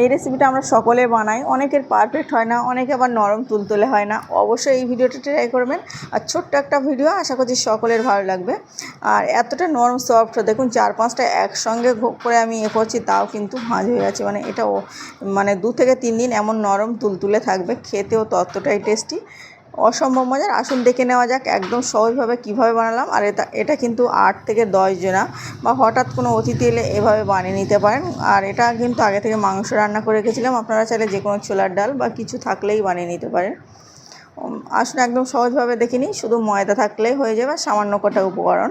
এই রেসিপিটা আমরা সকলে বানাই। অনেকের পারফেক্ট হয় না, অনেকে আবার নরম তুলতুলে হয় না। অবশ্যই এই ভিডিওটা ট্রাই করবেন। আর ছোট্ট একটা ভিডিও আশা করছি সকলের ভালো লাগবে। আর এতটা নরম সফট দেখুন চার পাঁচটা একসঙ্গে করে আমি এ করছি, তাও কিন্তু ভাঁজ হয়ে গেছে মানে এটা মানে দু থেকে তিন দিন এমন নরম তুলতুলে থাকবে, খেতেও ততটাই টেস্টি অসম্ভব মজার। আসুন দেখে নেওয়া যাক একদম সহজভাবে কীভাবে বানালাম। আর এটা এটা কিন্তু আট থেকে দশ জনা বা হঠাৎ কোনো অতিথি এলে এভাবে বানিয়ে নিতে পারেন। আর এটা কিন্তু আগে থেকে মাংস রান্না করে রেখেছিলাম। আপনারা চাইলে যে কোনো ছোলার ডাল বা কিছু থাকলেই বানিয়ে নিতে পারেন। আসুন একদম সহজভাবে দেখে নিই। শুধু ময়দা থাকলেই হয়ে যাবে। সামান্য কটা উপকরণ।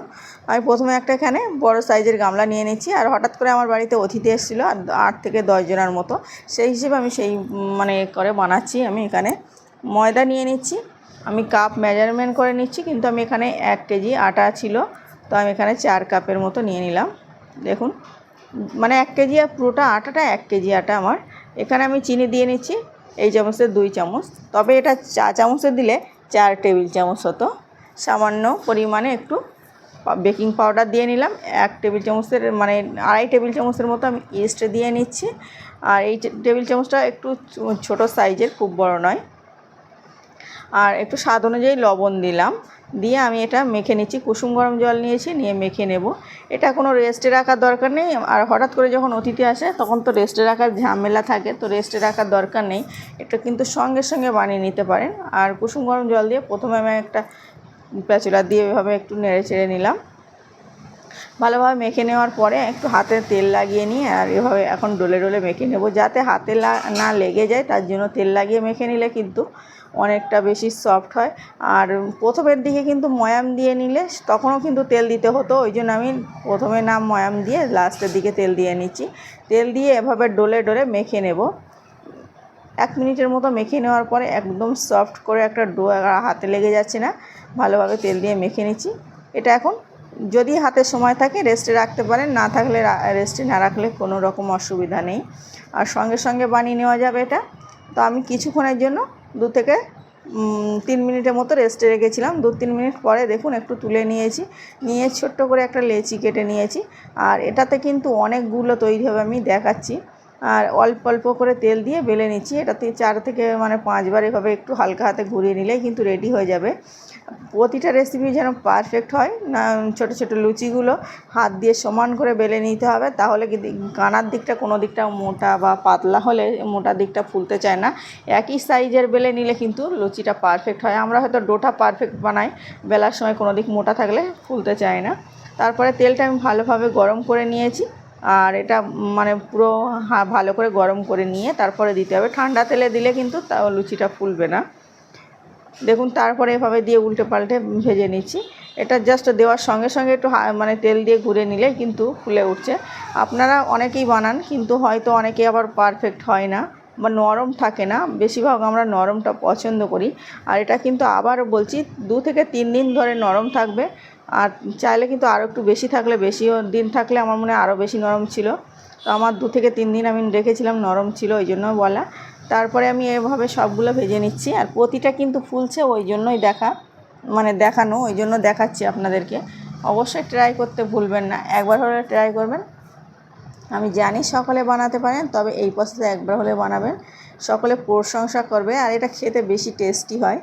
আমি প্রথমে একটা এখানে বড় সাইজের গামলা নিয়ে নিচ্ছি। আর হঠাৎ করে আমার বাড়িতে অতিথি এসেছিল আর আট থেকে দশ জনের মতো। সেই হিসেবে আমি সেই মানে করে বানাচ্ছি। আমি এখানে ময়দা নিয়ে নিচ্ছি। আমি কাপ মেজারমেন্ট করে নিচ্ছি, কিন্তু আমি এখানে এক কেজি আটা ছিল, তো আমি এখানে চার কাপের মতো নিয়ে নিলাম। দেখুন মানে এক কেজি পুরোটা আটাটা এক কেজি আটা আমার। এখানে আমি চিনি দিয়ে নিচ্ছি, এই চামচের দুই চামচ। তবে এটা চা চামচে দিলে চার টেবিল চামচ হতো। সামান্য পরিমাণে একটু বেকিং পাউডার দিয়ে নিলাম। এক টেবিল চামচের মানে আড়াই টেবিল চামচের মতো আমি ইস্ট দিয়ে নিচ্ছি। আর এই টেবিল চামচটা একটু ছোট সাইজের খুব বড় নয়। আর একটু স্বাদ অনুযায়ী লবণ দিলাম। দিয়ে আমি এটা মেখে নিচ্ছি। কুসুম গরম জল নিয়েছি, নিয়ে মেখে নেব। এটা কোনো রেস্টে রাখার দরকার নেই। আর হঠাৎ করে যখন অতিথি আসে, তখন তো রেস্টে রাখার ঝামেলা থাকে, তো রেস্টে রাখার দরকার নেই। এটা কিন্তু সঙ্গে সঙ্গে বানিয়ে নিতে পারেন। আর কুসুম গরম জল দিয়ে প্রথমে আমি একটা প্যাচুলা দিয়ে এভাবে একটু নেড়ে চেড়ে নিলাম। ভালোভাবে মেখে নেওয়ার পরে একটু হাতে তেল লাগিয়ে নিয়ে আর এভাবে এখন ডোলে ডোলে মেখে নেব। যাতে হাতে না লেগে যায়, তার জন্য তেল লাগিয়ে মেখে নিলে কিন্তু অনেকটা বেশি সফট হয়। আর প্রথমের দিকে কিন্তু ময়াম দিয়ে নিলে তখনও কিন্তু তেল দিতে হতো, ওই জন্য আমি প্রথমে না ময়াম দিয়ে লাস্টের দিকে তেল দিয়ে নিচ্ছি। তেল দিয়ে এভাবে ডলে ডলে মেখে নেব। এক মিনিটের মতো মেখে নেওয়ার পরে একদম সফট করে একটা ডো হাতে লেগে যাচ্ছে না, ভালোভাবে তেল দিয়ে মেখে নিচ্ছি। এটা এখন যদি হাতে সময় থাকে রেস্টে রাখতে পারেন, না থাকলে রেস্টে না রাখলে কোনো রকম অসুবিধা নেই। আর সঙ্গে সঙ্গে বানিয়ে নেওয়া যাবে এটা। তো আমি কিছুক্ষণের জন্য দু থেকে তিন মিনিটের মতো রেস্টে রেখেছিলাম। দু তিন মিনিট পরে দেখুন, একটু তুলে নিয়েছি। নিয়ে ছোট্ট করে একটা লেচি কেটে নিয়েছি। আর এটাতে কিন্তু অনেকগুলো তৈরি হবে, আমি দেখাচ্ছি। আর অল্প অল্প করে তেল দিয়ে বেলে নিচ্ছি। এটাতে চার থেকে মানে পাঁচবার এভাবে একটু হালকা হাতে ঘুরিয়ে নিলেই কিন্তু রেডি হয়ে যাবে। প্রতিটা রেসিপি যেন পারফেক্ট হয়, না, ছোটো ছোটো লুচিগুলো হাত দিয়ে সমান করে বেলে নিতে হবে, তাহলে কিন্তু কানার দিকটা কোনো দিকটা মোটা বা পাতলা হলে মোটা দিকটা ফুলতে চায় না। একই সাইজের বেলে নিলে কিন্তু লুচিটা পারফেক্ট হয়। আমরা হয়তো ডোটা পারফেক্ট বানাই, বেলার সময় কোনো দিক মোটা থাকলে ফুলতে চায় না। তারপরে তেলটা আমি ভালোভাবে গরম করে নিয়েছি। আর এটা মানে পুরো ভালো করে গরম করে নিয়ে তারপরে দিতে হবে। ঠান্ডা তেলে দিলে কিন্তু তাও লুচিটা ফুলবে না। দেখুন, তারপরে এভাবে দিয়ে উল্টে পাল্টে ভেজে নিচ্ছি। এটা জাস্ট দেওয়ার সঙ্গে সঙ্গে একটু মানে তেল দিয়ে ঘুরে নিলে কিন্তু ফুলে উঠছে। আপনারা অনেকেই বানান, কিন্তু হয়তো অনেকে আবার পারফেক্ট হয় না বা নরম থাকে না। বেশিরভাগ আমরা নরমটা পছন্দ করি। আর এটা কিন্তু আবার বলছি, দু থেকে তিন দিন ধরে নরম থাকবে। আর চাইলে কিন্তু আরও একটু বেশি থাকলে বেশি দিন থাকলে আমার মনে আরও বেশি নরম ছিল। তো আমার দু থেকে তিন দিন আমি রেখেছিলাম, নরম ছিল ওই জন্য বলা। তারপরে আমি এভাবে সবগুলো ভেজে নিচ্ছি আর প্রতিটা কিন্তু ফুলছে ওই জন্যই দেখা মানে দেখানো, ওই জন্য দেখাচ্ছি আপনাদেরকে। অবশ্যই ট্রাই করতে ভুলবেন না, একবার হলে ট্রাই করবেন। আমি জানি সকলে বানাতে পারেন, তবে এই প্রসেসে একবার হলে বানাবেন। সকলে প্রশংসা করবে, আর এটা খেতে বেশি টেস্টি হয়।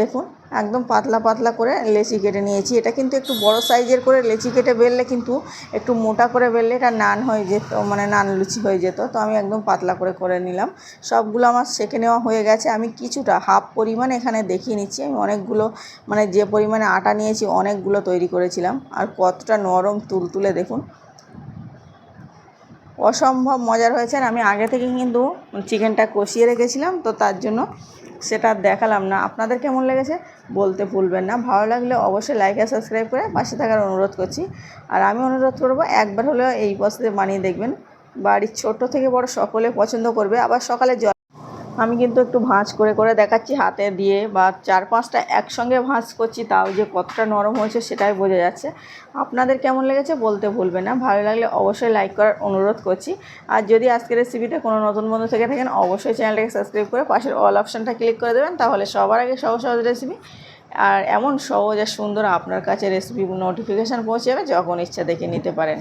দেখুন, একদম পাতলা পাতলা করে লেচি কেটে নিয়েছি। এটা কিন্তু একটু বড় সাইজের করে লেচি কেটে বেললে কিন্তু একটু মোটা করে বেললে এটা নান হয়ে যেত মানে নান লুচি হয়ে যেত। তো আমি একদম পাতলা করে করে নিলাম। সবগুলো আমার সেঁকে নেওয়া হয়ে গেছে। আমি কিছুটা হাফ পরিমাণ এখানে দেখিয়ে নিচ্ছি। আমি অনেকগুলো মানে যে পরিমাণে আটা নিয়েছি অনেকগুলো তৈরি করেছিলাম। আর কতটা নরম তুলতুলে দেখুন। অসম্ভব মজার হয়েছে। আর আমি আগে থেকে কিন্তু চিকেনটা কষিয়ে রেখেছিলাম। তো তার জন্য সেটা দেখালাম না। আপনাদের কেমন লেগেছে বলতে ভুলবেন না। ভালো লাগলে অবশ্যই লাইক আর সাবস্ক্রাইব করে পাশে থাকার অনুরোধ করছি। আর আমি অনুরোধ করব, একবার হলেও এই পথে বানিয়ে দেখবেন। বাড়ির ছোট থেকে বড় সকলে পছন্দ করবে। আবার সকালে জল আমি কিন্তু একটু ভাঁজ করে করে দেখাচ্ছি হাতে দিয়ে বা চার পাঁচটা একসঙ্গে ভাঁজ করছি, তাও যে কতটা নরম হয়েছে সেটাই বোঝা যাচ্ছে। আপনাদের কেমন লেগেছে বলতে ভুলবেন না, ভালো লাগলে অবশ্যই লাইক করার অনুরোধ করছি। আর যদি আজকের রেসিপিতে কোনো নতুন বন্ধু থেকে থাকেন, অবশ্যই চ্যানেলটাকে সাবস্ক্রাইব করে পাশের অল অপশানটা ক্লিক করে দেবেন, তাহলে সবার আগে সহজ সহজ রেসিপি আর এমন সহজ আর সুন্দর আপনার কাছে রেসিপি নোটিফিকেশান পৌঁছে যাবে যখন ইচ্ছা দেখে নিতে পারেন।